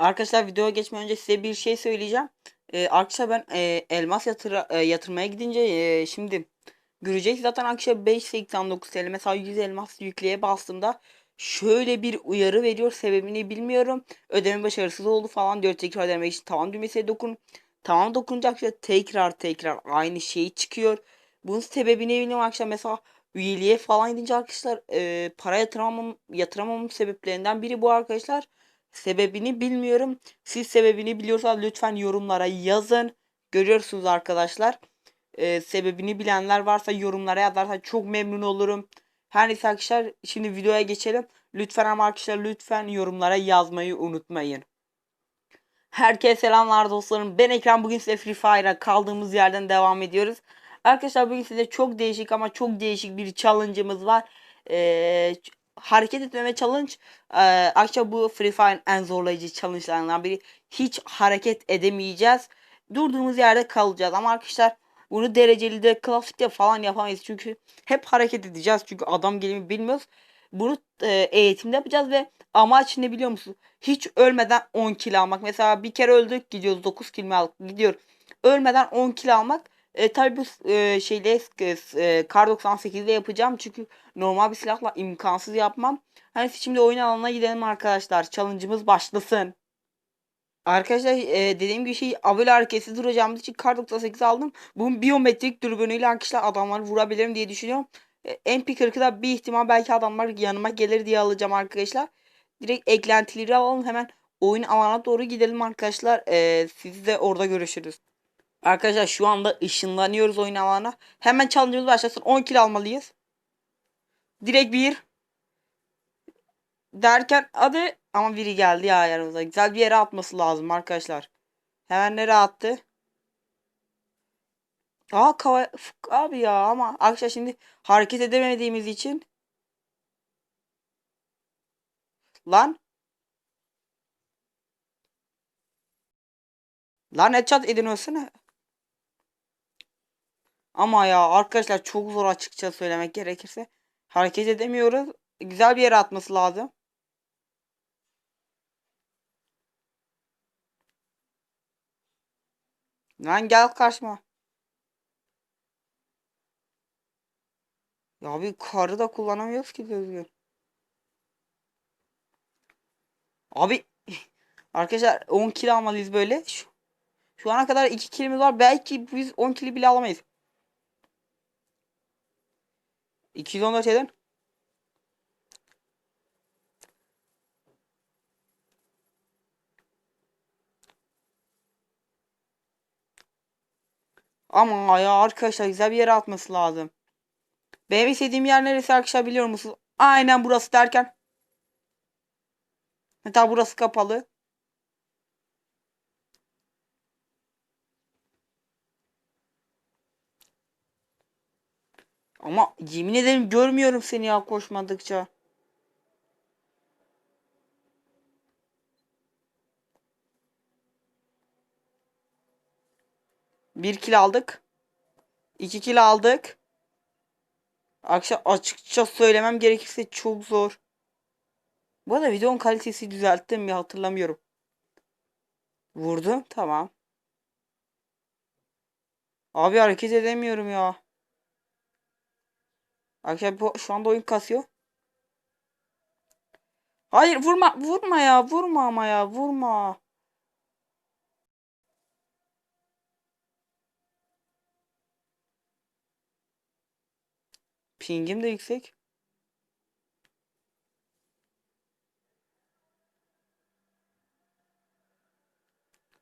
Arkadaşlar videoya geçmeden önce size bir şey söyleyeceğim. Ee, arkadaşlar ben e, elmas yatıra, e, yatırmaya gidince e, şimdi göreceksiniz zaten arkadaşlar 5.89 TL mesela 100 elmas yükleye bastığımda şöyle bir uyarı veriyor sebebini bilmiyorum. Ödeme başarısız oldu falan diyor tekrar ödemek için tamam düğmesine dokun. Tamam dokununca arkadaşlar tekrar tekrar aynı şey çıkıyor. Bunun sebebini bilmiyorum arkadaşlar mesela üyeliğe falan gidince arkadaşlar e, para yatıramam, yatıramamın sebeplerinden biri bu arkadaşlar. Sebebini bilmiyorum. Siz sebebini biliyorsanız lütfen yorumlara yazın. Görüyorsunuz arkadaşlar. Ee, sebebini bilenler varsa yorumlara yazarsa çok memnun olurum. Her neyse arkadaşlar şimdi videoya geçelim. Lütfen ama arkadaşlar lütfen yorumlara yazmayı unutmayın. Herkese selamlar dostlarım. Ben Ekrem. Bugün size Free Fire'a kaldığımız yerden devam ediyoruz. Arkadaşlar bugün size çok değişik ama çok değişik bir challenge'ımız var. Ee, hareket etmeme challenge e, akşam bu Free Fire en zorlayıcı challenge'larından biri. Hiç hareket edemeyeceğiz. Durduğumuz yerde kalacağız ama arkadaşlar bunu dereceli de klasikte falan yapamayız. Çünkü hep hareket edeceğiz. Çünkü adam gelimi bilmiyoruz. Bunu e, eğitimde yapacağız ve amaç ne biliyor musun? Hiç ölmeden 10 kill almak. Mesela bir kere öldük gidiyoruz 9 kill mi aldık gidiyor. Ölmeden 10 kill almak. E, tabii bu e, şeyle e, Kar 98'de yapacağım. Çünkü normal bir silahla imkansız yapmam. Hani şimdi oyun alanına gidelim arkadaşlar. Challenge'ımız başlasın. Arkadaşlar e, dediğim gibi şey abone hareketsiz duracağımız için Kar 98 aldım. Bunun biyometrik dürbünüyle arkadaşlar adamları vurabilirim diye düşünüyorum. E, MP40'da bir ihtimal belki adamlar yanıma gelir diye alacağım arkadaşlar. Direkt eklentileri alalım hemen oyun alana doğru gidelim arkadaşlar. E, siz de orada görüşürüz. Arkadaşlar şu anda ışınlanıyoruz oyun alana. Hemen challenge'ımız başlasın. 10 kill almalıyız. Direkt bir. Derken hadi ama biri geldi ya yanımıza. Güzel bir yere atması lazım arkadaşlar. Hemen nereye attı? Aa kava abi ya ama arkadaşlar şimdi hareket edemediğimiz için lan lan headshot edin ölsene. Ama ya arkadaşlar çok zor açıkça söylemek gerekirse. Hareket edemiyoruz. Güzel bir yere atması lazım. Lan gel karşıma. Ya bir karı da kullanamıyoruz ki düzgün. Abi arkadaşlar 10 kill almalıyız böyle. Şu, şu ana kadar 2 killimiz var. Belki biz 10 kill bile alamayız. 214 edin. Ama ya arkadaşlar güzel bir yere atması lazım. Benim istediğim yer neresi arkadaşlar biliyor musunuz? Aynen burası derken. Hatta burası kapalı. Ama yemin ederim görmüyorum seni ya koşmadıkça. Bir kill aldık. İki kill aldık. Akşam açıkça söylemem gerekirse çok zor. Bu arada videonun kalitesi düzelttim mi hatırlamıyorum. Vurdu. Tamam. Abi hareket edemiyorum ya. Arkadaşlar bu şu anda oyun kasıyor. Hayır vurma vurma ya vurma ama ya vurma. Pingim de yüksek.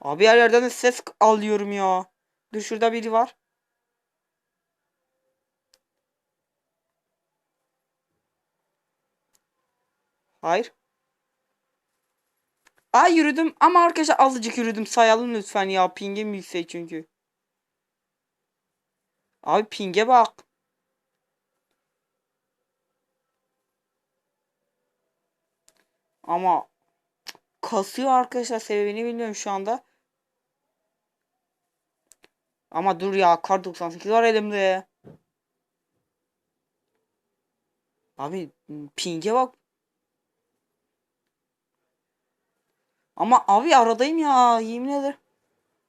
Abi her yerden de ses alıyorum ya. Dur şurada biri var. Hayır. Ay yürüdüm ama arkadaşlar azıcık yürüdüm. Sayalım lütfen ya. Pingim yüksek çünkü. Abi pinge bak. Ama kasıyor arkadaşlar sebebini bilmiyorum şu anda. Ama dur ya kar 98 var elimde. Abi pinge bak. Ama abi aradayım ya yemin ederim.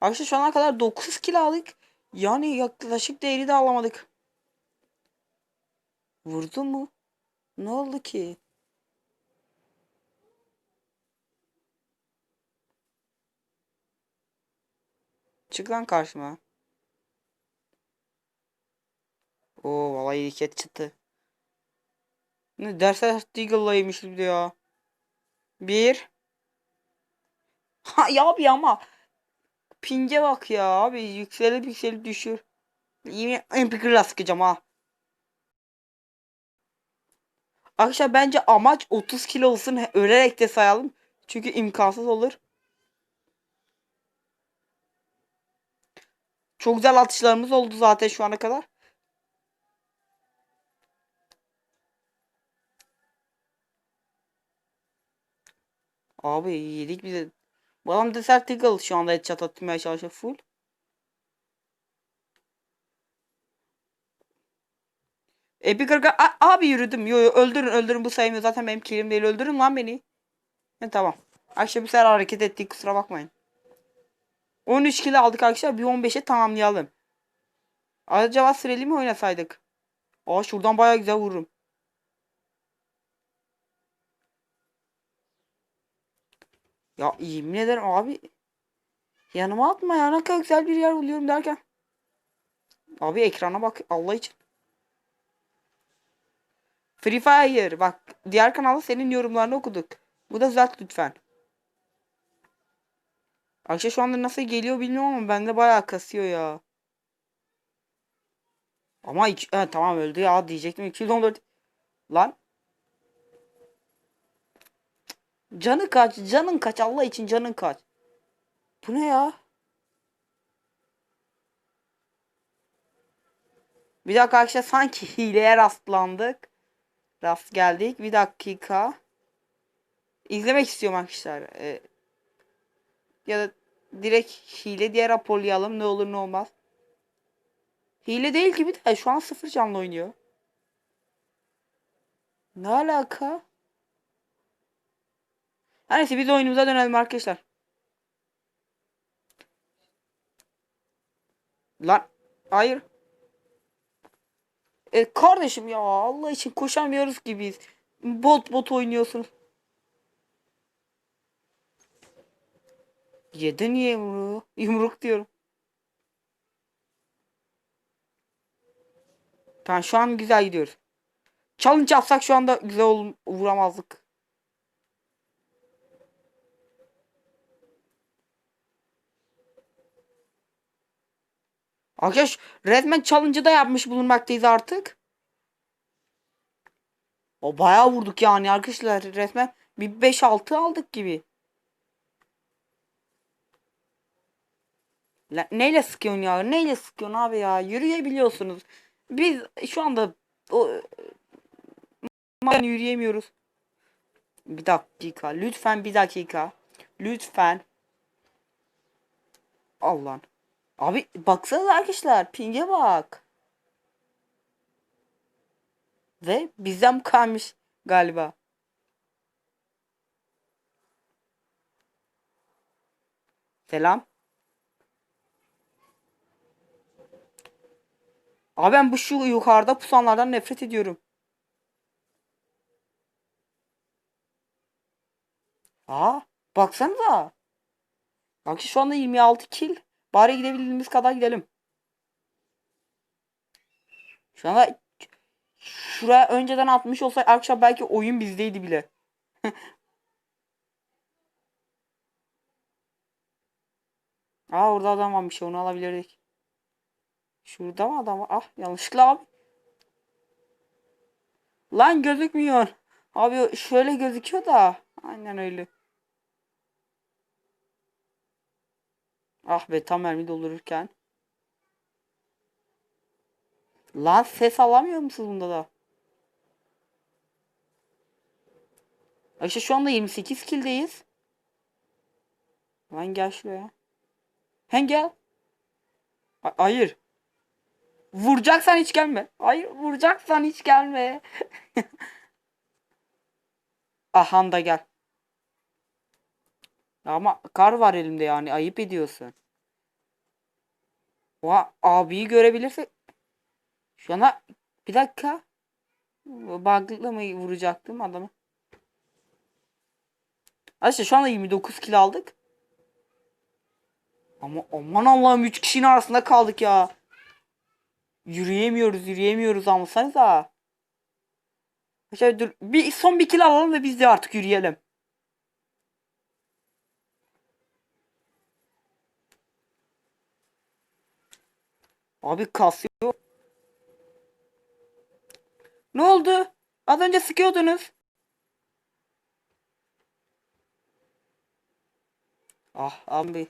Arkadaşlar şu ana kadar 9 kill aldık. Yani yaklaşık değeri de alamadık. Vurdu mu? Ne oldu ki? Çık lan karşıma. Oo vallahi ilket çıktı. Ne derse Deagle'laymış bir de ya. Bir. Ha ya abi ama. Pinge bak ya abi. Yükselip yükselip düşür. Yine MP40'la sıkacağım ha. Arkadaşlar bence amaç 30 kilo olsun. Ölerek de sayalım. Çünkü imkansız olur. Çok güzel atışlarımız oldu zaten şu ana kadar. Abi yedik bize. Bu adam Desert Eagle şu anda headshot atmaya çalışıyor full. 40 A- abi yürüdüm. Yo yo öldürün öldürün bu sayımı zaten benim killim değil öldürün lan beni. Ne tamam. Akşam bir sefer hareket ettik kusura bakmayın. 13 kilo aldık arkadaşlar bir 15'e tamamlayalım. Acaba süreli mi oynasaydık? Aa şuradan baya güzel vururum. Ya yemin ederim abi. Yanıma atma ya ne kadar güzel bir yer buluyorum derken. Abi ekrana bak Allah için. Free Fire bak diğer kanalda senin yorumlarını okuduk. Bu da düzelt lütfen. Akşam şu anda nasıl geliyor bilmiyorum ama bende bayağı kasıyor ya. Ama iki, he, tamam öldü ya diyecektim 214. Lan. Canı kaç canın kaç Allah için canın kaç. Bu ne ya? Bir dakika arkadaşlar sanki hileye rastlandık. Rast geldik. Bir dakika. İzlemek istiyorum arkadaşlar. Ee, ya da direkt hile diye raporlayalım. Ne olur ne olmaz. Hile değil gibi de şu an sıfır canlı oynuyor. Ne alaka? Her neyse biz oyunumuza dönelim arkadaşlar. Lan hayır. E kardeşim ya Allah için koşamıyoruz gibiyiz. Bot bot oynuyorsunuz. Yedin yumruğu. Yumruk diyorum. Tamam şu an güzel gidiyoruz. Challenge yapsak şu anda güzel ol vuramazdık. Arkadaş resmen challenge'ı da yapmış bulunmaktayız artık. O bayağı vurduk yani arkadaşlar resmen bir 5-6 aldık gibi. La, neyle sıkıyorsun ya? Neyle sıkıyorsun abi ya? Yürüyebiliyorsunuz. Biz şu anda o yürüyemiyoruz. Bir dakika. Lütfen bir dakika. Lütfen. Allah'ın. Abi baksanıza arkadaşlar. Ping'e bak. Ve bizden kalmış galiba. Selam. Abi ben bu şu yukarıda pusanlardan nefret ediyorum. Aa, baksanıza. Bak şu anda 26 kill. Bari gidebildiğimiz kadar gidelim. Şu anda şuraya önceden atmış olsa akşam belki oyun bizdeydi bile. Aa orada adam varmış onu alabilirdik. Şurada mı adam var? Ah yanlışlıkla abi. Lan gözükmüyor. Abi şöyle gözüküyor da. Aynen öyle. Ah be tam mermi doldururken. Lan ses alamıyor musunuz bunda da? İşte şu anda 28 kill'deyiz. Lan gel şuraya. Hen gel. Ha- hayır. Vuracaksan hiç gelme. Hayır vuracaksan hiç gelme. Ahan da gel. Ama kar var elimde yani ayıp ediyorsun. Oha abiyi görebilirse şu ana bir dakika bug'la mı vuracaktım adamı? Arkadaşlar şu anda 29 kill aldık. Ama aman Allah'ım 3 kişinin arasında kaldık ya. Yürüyemiyoruz yürüyemiyoruz almasanıza. Arkadaşlar dur bir son bir kill alalım ve biz de artık yürüyelim. Abi kasıyor. Ne oldu? Az önce sıkıyordunuz. Ah abi.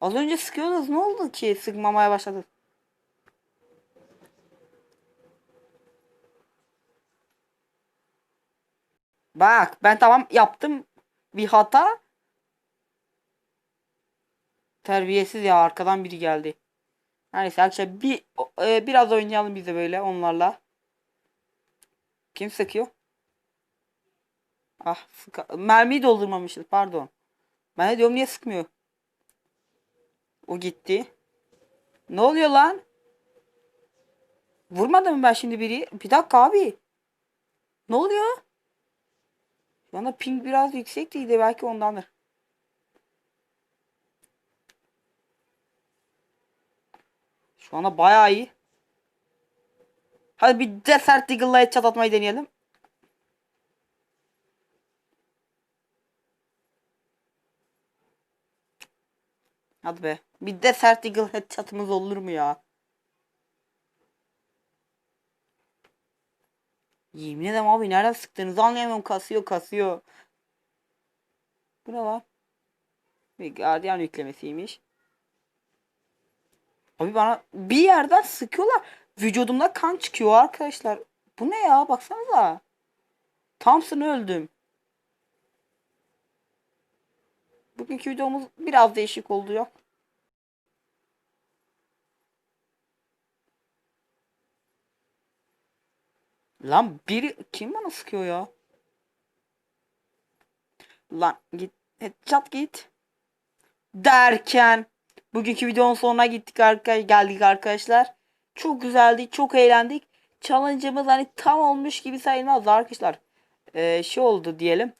Az önce sıkıyordunuz. Ne oldu ki sıkmamaya başladı? Bak ben tamam yaptım bir hata. Terbiyesiz ya arkadan biri geldi. Neyse arkadaşlar bir e, biraz oynayalım biz de böyle onlarla. Kim sıkıyor? Ah sıka mermiyi doldurmamışız pardon. Ben de diyorum niye sıkmıyor? O gitti. Ne oluyor lan? Vurmadım mı ben şimdi biri? Bir dakika abi. Ne oluyor? Şu anda ping biraz yüksektiydi belki ondandır. Şu anda bayağı iyi. Hadi bir Desert Eagle'la headshot atmayı deneyelim. Hadi be. Bir Desert Eagle headshot'ımız olur mu ya? Yemin ederim abi nereden sıktığınızı anlayamıyorum. Kasıyor kasıyor. Bu ne lan? Bir gardiyan yüklemesiymiş. Abi bana bir yerden sıkıyorlar. Vücudumda kan çıkıyor arkadaşlar. Bu ne ya? Baksanıza. Thompson öldüm. Bugünkü videomuz biraz değişik oldu ya. Lan biri kim bana sıkıyor ya? Lan git. Headshot git. Derken bugünkü videonun sonuna gittik arka geldik arkadaşlar. Çok güzeldi, çok eğlendik. Challenge'ımız hani tam olmuş gibi sayılmaz arkadaşlar. Ee, şey oldu diyelim.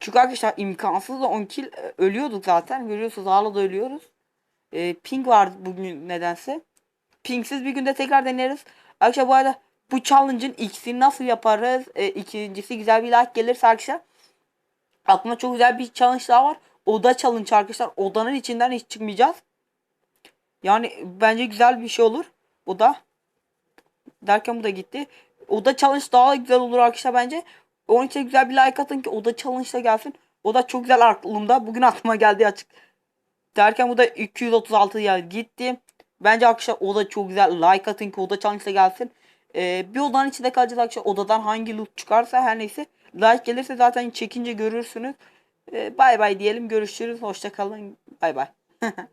Çünkü arkadaşlar imkansız da 10 kill e, ölüyorduk zaten. Görüyorsunuz hala da ölüyoruz. Ee, ping vardı bugün nedense. Pingsiz bir günde tekrar deneriz. Arkadaşlar bu arada bu challenge'ın ikisini nasıl yaparız? Ee, ikincisi güzel bir like gelirse arkadaşlar. Aklımda çok güzel bir challenge daha var. Oda challenge arkadaşlar. Odanın içinden hiç çıkmayacağız. Yani bence güzel bir şey olur. Oda. Derken bu da gitti. Oda challenge daha güzel olur arkadaşlar bence. Onun için güzel bir like atın ki oda challenge da gelsin. O da çok güzel aklımda. Bugün aklıma geldi açık. Derken bu da 236 ya gitti. Bence arkadaşlar o da çok güzel. Like atın ki oda challenge da gelsin. Ee, bir odanın içinde kalacağız arkadaşlar. Odadan hangi loot çıkarsa her neyse. Like gelirse zaten çekince görürsünüz. Ee, bay bay diyelim. Görüşürüz. Hoşça kalın. Bay bay.